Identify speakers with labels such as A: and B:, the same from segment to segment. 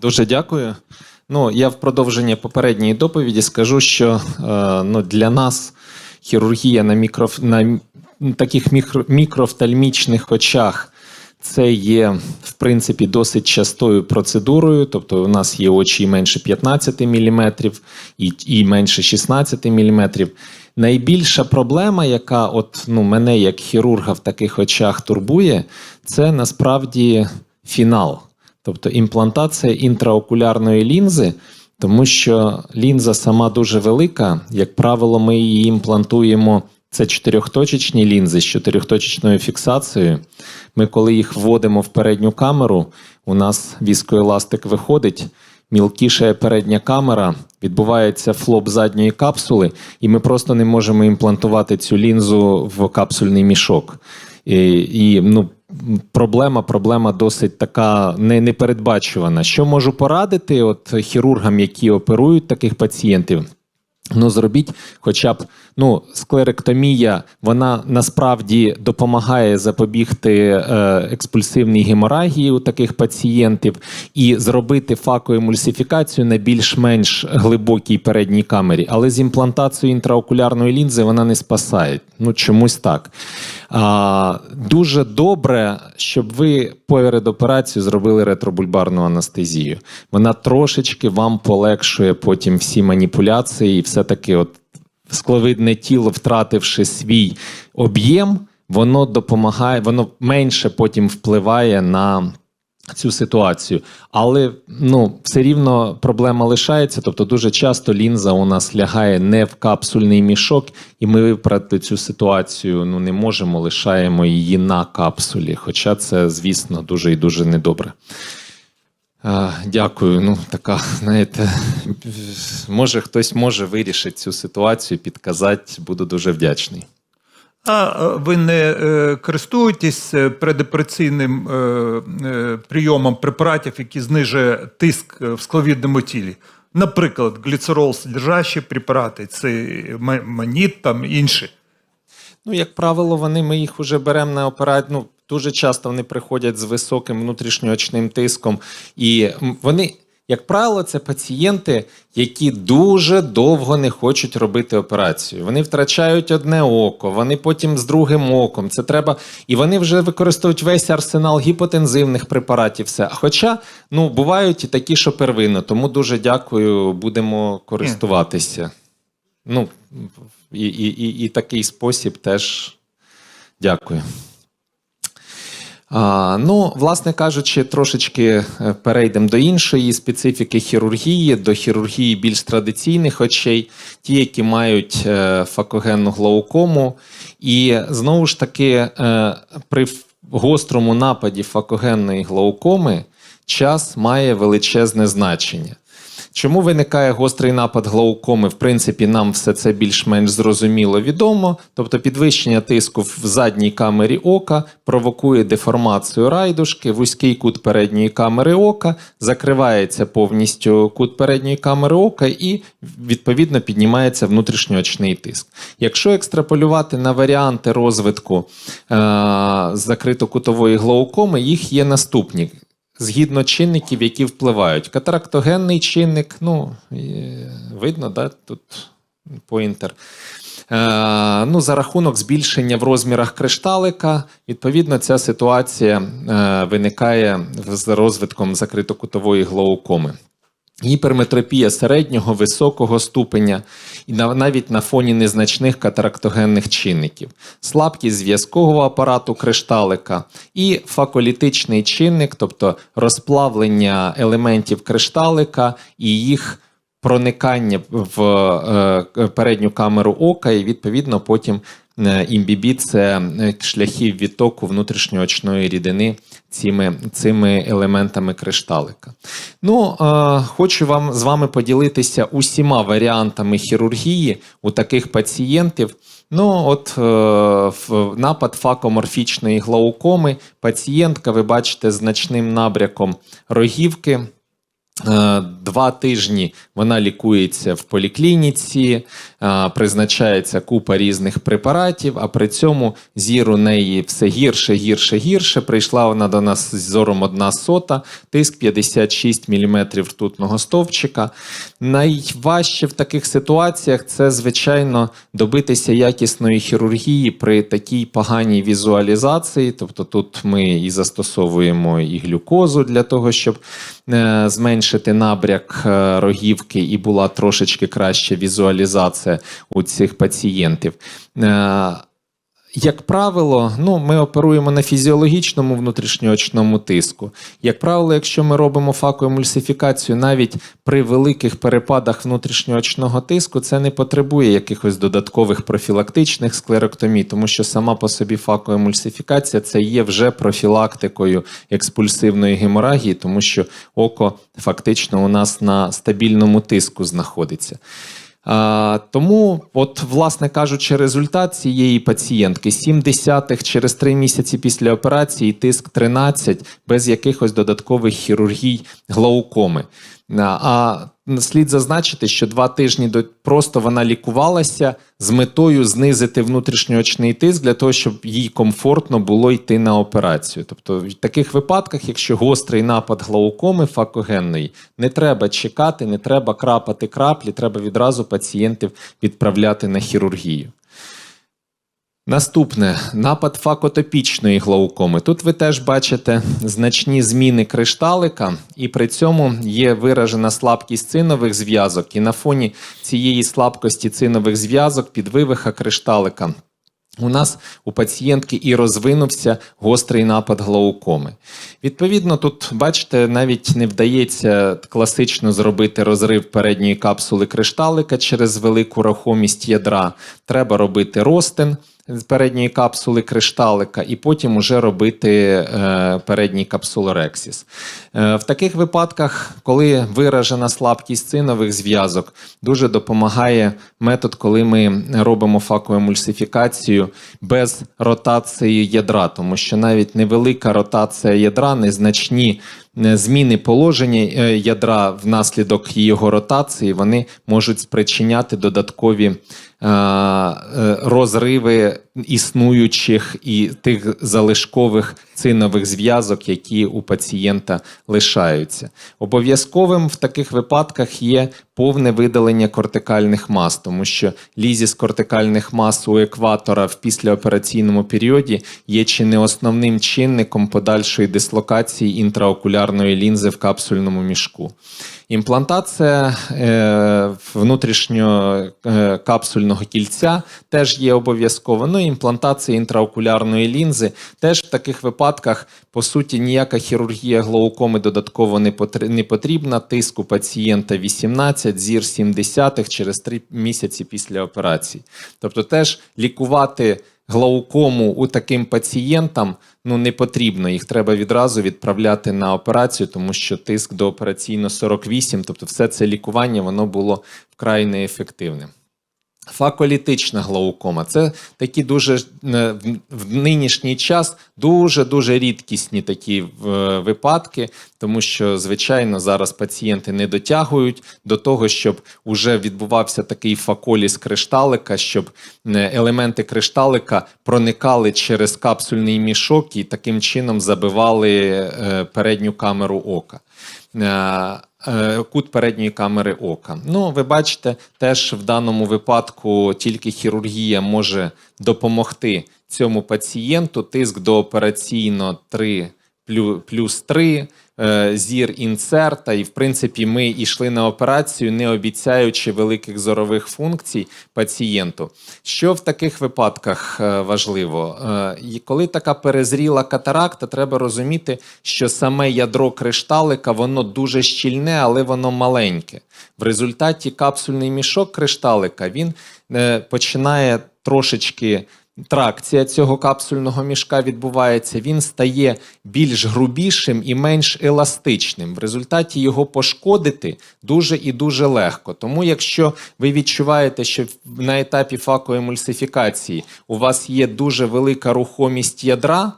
A: Дуже дякую. Ну, я в продовження попередньої доповіді скажу, що е, ну, для нас хірургія на, мікро, на таких мікро, мікрофтальмічних очах це є, в принципі, досить частою процедурою. Тобто, у нас є очі менше 15 мм і, і менше 16 мм. Найбільша проблема, яка от, ну, мене як хірурга в таких очах турбує, це насправді фінал. Тобто імплантація інтраокулярної лінзи, тому що лінза сама дуже велика. Як правило, ми її імплантуємо. Це чотирьохточечні лінзи з чотирьохточечною фіксацією. Ми, коли їх вводимо в передню камеру, у нас віскоеластик виходить, мілкішає передня камера, відбувається флоп задньої капсули, і ми просто не можемо імплантувати цю лінзу в капсульний мішок. І, і ну, проблема, проблема досить така не, непередбачувана. Що можу порадити от хірургам, які оперують таких пацієнтів? Ну, зробіть хоча б ну, склеректомія, вона насправді допомагає запобігти е, експульсивній геморагії у таких пацієнтів і зробити факоемульсифікацію на більш-менш глибокій передній камері. Але з імплантацією інтраокулярної лінзи вона не спасає. Ну, чомусь так. А, дуже добре, щоб ви перед операцією зробили ретробульбарну анестезію. Вона трошечки вам полегшує потім всі маніпуляції, і все-таки, от скловидне тіло, втративши свій об'єм, воно допомагає, воно менше потім впливає на. Цю ситуацію, але ну все рівно проблема лишається. Тобто, дуже часто лінза у нас лягає не в капсульний мішок, і ми виправити цю ситуацію ну не можемо, лишаємо її на капсулі. Хоча це, звісно, дуже і дуже недобре. Дякую. Ну, така, знаєте, може хтось може вирішити цю ситуацію, підказати, буду дуже вдячний.
B: А ви не е, користуєтесь е, предопераційним е, прийомом препаратів, які знижує тиск в скловідному тілі? Наприклад, гліцерол содержащі препарати, це ма- маніт, там інші.
A: Ну, як правило, вони ми їх вже беремо на операцію. Ну, дуже часто вони приходять з високим внутрішньоочним тиском, і вони. Як правило, це пацієнти, які дуже довго не хочуть робити операцію. Вони втрачають одне око, вони потім з другим оком. Це треба, і вони вже використовують весь арсенал гіпотензивних препаратів. Все. Хоча ну бувають і такі, що первинно. Тому дуже дякую, будемо користуватися. Ну і, і, і, і такий спосіб теж дякую. Ну, власне кажучи, трошечки е, перейдемо до іншої специфіки хірургії, до хірургії більш традиційних очей, ті, які мають е, факогенну глаукому. І знову ж таки, е, при гострому нападі факогенної глаукоми час має величезне значення. Чому виникає гострий напад глаукоми? В принципі, нам все це більш-менш зрозуміло відомо. Тобто підвищення тиску в задній камері ока провокує деформацію райдушки, вузький кут передньої камери ока, закривається повністю кут передньої камери ока і відповідно піднімається внутрішньоочний тиск. Якщо екстраполювати на варіанти розвитку е- закритокутової глаукоми, їх є наступні згідно чинників, які впливають. Катарактогенний чинник, ну, видно, да, тут поінтер. Е, ну, за рахунок збільшення в розмірах кришталика, відповідно, ця ситуація е, виникає з розвитком закритокутової глаукоми. Гіперметропія середнього високого ступеня і навіть на фоні незначних катарактогенних чинників, слабкість зв'язкового апарату кришталика і факолітичний чинник, тобто розплавлення елементів кришталика і їх проникання в е, передню камеру ока, і відповідно потім імбібі це е, шляхи відтоку внутрішньоочної рідини цими, цими елементами кришталика. Ну, е, хочу вам з вами поділитися усіма варіантами хірургії у таких пацієнтів. Ну, от е, напад факоморфічної глаукоми, пацієнтка, ви бачите, значним набряком рогівки. Е, Два тижні вона лікується в поліклініці, е, призначається купа різних препаратів, а при цьому зір у неї все гірше, гірше, гірше. Прийшла вона до нас з зором одна сота, тиск 56 мм ртутного стовпчика. Найважче в таких ситуаціях це, звичайно, добитися якісної хірургії при такій поганій візуалізації. Тобто тут ми і застосовуємо і глюкозу для того, щоб е, зменшити набряк е, рогівки і була трошечки краща візуалізація у цих пацієнтів. Е, як правило, ну, ми оперуємо на фізіологічному внутрішньоочному тиску. Як правило, якщо ми робимо факоемульсифікацію навіть при великих перепадах внутрішньоочного тиску, це не потребує якихось додаткових профілактичних склероктомій, тому що сама по собі факоемульсифікація це є вже профілактикою експульсивної геморагії, тому що око фактично у нас на стабільному тиску знаходиться. Тому, от, власне кажучи, результат цієї пацієнтки 7 десятих через 3 місяці після операції, тиск 13, без якихось додаткових хірургій глаукоми. А, слід зазначити, що два тижні до просто вона лікувалася з метою знизити внутрішньоочний тиск для того, щоб їй комфортно було йти на операцію. Тобто, в таких випадках, якщо гострий напад глаукоми факогенної, не треба чекати, не треба крапати краплі, треба відразу пацієнтів відправляти на хірургію. Наступне напад факотопічної глаукоми. Тут ви теж бачите значні зміни кришталика, і при цьому є виражена слабкість цинових зв'язок. І на фоні цієї слабкості цинових зв'язок підвивиха кришталика. У нас у пацієнтки і розвинувся гострий напад глаукоми. Відповідно, тут, бачите, навіть не вдається класично зробити розрив передньої капсули кришталика через велику рухомість ядра. Треба робити ростин з передньої капсули кришталика, і потім уже робити е, передній капсулорексіс. В таких випадках, коли виражена слабкість цинових зв'язок, дуже допомагає метод, коли ми робимо факоемульсифікацію без ротації ядра, тому що навіть невелика ротація ядра, незначні е, зміни положення е, ядра внаслідок його ротації, вони можуть спричиняти додаткові розриви існуючих і тих залишкових цинових зв'язок, які у пацієнта лишаються. Обов'язковим в таких випадках є повне видалення кортикальних мас, тому що лізіс кортикальних мас у екватора в післяопераційному періоді є чи не основним чинником подальшої дислокації інтраокулярної лінзи в капсульному мішку. Імплантація е, внутрішньокапсульного кільця теж є обов'язкова. Ну імплантація інтраокулярної лінзи теж в таких випадках, по суті, ніяка хірургія глаукоми додатково не потр- не потрібна. Тиск у пацієнта 18, зір 70 через 3 місяці після операції. Тобто, теж лікувати глаукому у таким пацієнтам ну не потрібно. Їх треба відразу відправляти на операцію, тому що тиск до операційно 48, тобто все це лікування воно було вкрай неефективним. Факолітична глаукома це такі дуже е, в- нинішній час дуже дуже рідкісні такі е, випадки, тому що звичайно зараз пацієнти не дотягують до того, щоб уже відбувався такий факоліс кришталика, щоб е, елементи кришталика проникали через капсульний мішок і таким чином забивали передню камеру ока. Е, Кут передньої камери ока. Ну, ви бачите, теж в даному випадку тільки хірургія може допомогти цьому пацієнту. Тиск доопераційно 3 плюс 3, е, зір інсерта. І, в принципі, ми йшли на операцію, не обіцяючи великих зорових функцій пацієнту. Що в таких випадках е, важливо? Е, і Коли така перезріла катаракта, треба розуміти, що саме ядро кришталика воно дуже щільне, але воно маленьке. В результаті капсульний мішок кришталика він е, починає трошечки. Тракція цього капсульного мішка відбувається, він стає більш грубішим і менш еластичним. В результаті його пошкодити дуже і дуже легко. Тому, якщо ви відчуваєте, що на етапі факоемульсифікації у вас є дуже велика рухомість ядра,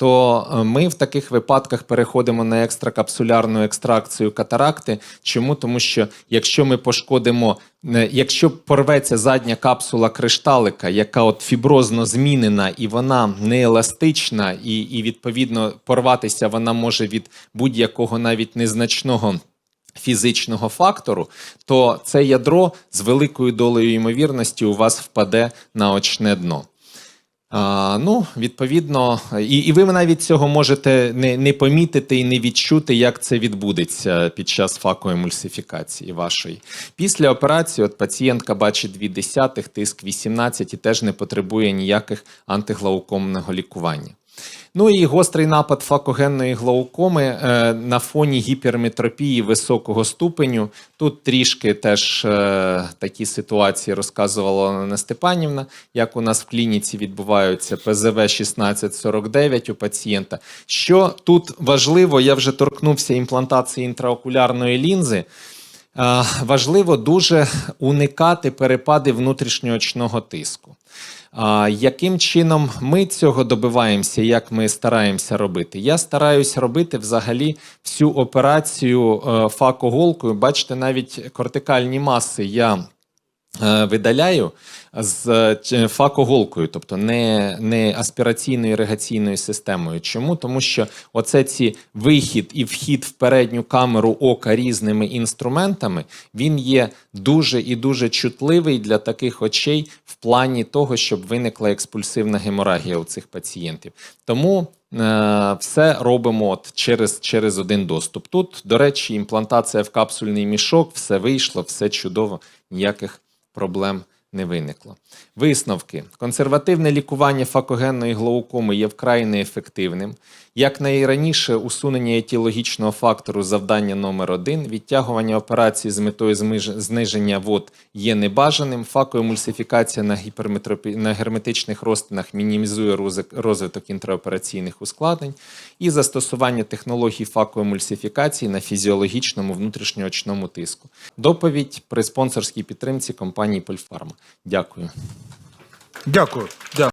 A: то е, ми в таких випадках переходимо на екстракапсулярну екстракцію катаракти. Чому? Тому що якщо ми пошкодимо, е, якщо порветься задня капсула кришталика, яка от фіброзно змінена і вона не еластична, і, і відповідно порватися вона може від будь-якого навіть незначного. Фізичного фактору, то це ядро з великою долею ймовірності у вас впаде на очне дно. А, ну, відповідно, і, і ви навіть цього можете не, не помітити і не відчути, як це відбудеться під час факоемульсифікації вашої. Після операції от пацієнтка бачить 2 десятих, тиск 18 і теж не потребує ніяких антиглаукомного лікування. Ну і гострий напад факогенної глаукоми е, на фоні гіперметропії високого ступеню. Тут трішки теж е, такі ситуації розказувала Олена Степанівна, як у нас в клініці відбуваються ПЗВ 1649 у пацієнта. Що тут важливо, я вже торкнувся імплантації інтраокулярної лінзи. Е, Важливо дуже уникати перепади внутрішньоочного тиску. А, яким чином ми цього добиваємося, як ми стараємося робити? Я стараюсь робити взагалі всю операцію е, факоголкою. Бачите, навіть кортикальні маси я видаляю з е, факоголкою, тобто не, не аспіраційною іригаційною системою. Чому? Тому що оце ці вихід і вхід в передню камеру ока різними інструментами, він є дуже і дуже чутливий для таких очей в плані того, щоб виникла експульсивна геморагія у цих пацієнтів. Тому е, все робимо от через, через один доступ. Тут, до речі, імплантація в капсульний мішок, все вийшло, все чудово, ніяких проблем не виникло. Висновки: консервативне лікування факогенної глаукоми є вкрай неефективним. Як найраніше усунення етіологічного фактору завдання номер один, відтягування операції з метою зниження вод є небажаним. Факоемульсифікація на, гіперметропі... на герметичних розтинах мінімізує розвиток інтраопераційних ускладнень і застосування технологій факоемульсифікації на фізіологічному внутрішньоочному тиску. Доповідь при спонсорській підтримці компанії Польфарма.
B: Дякую. Дякую.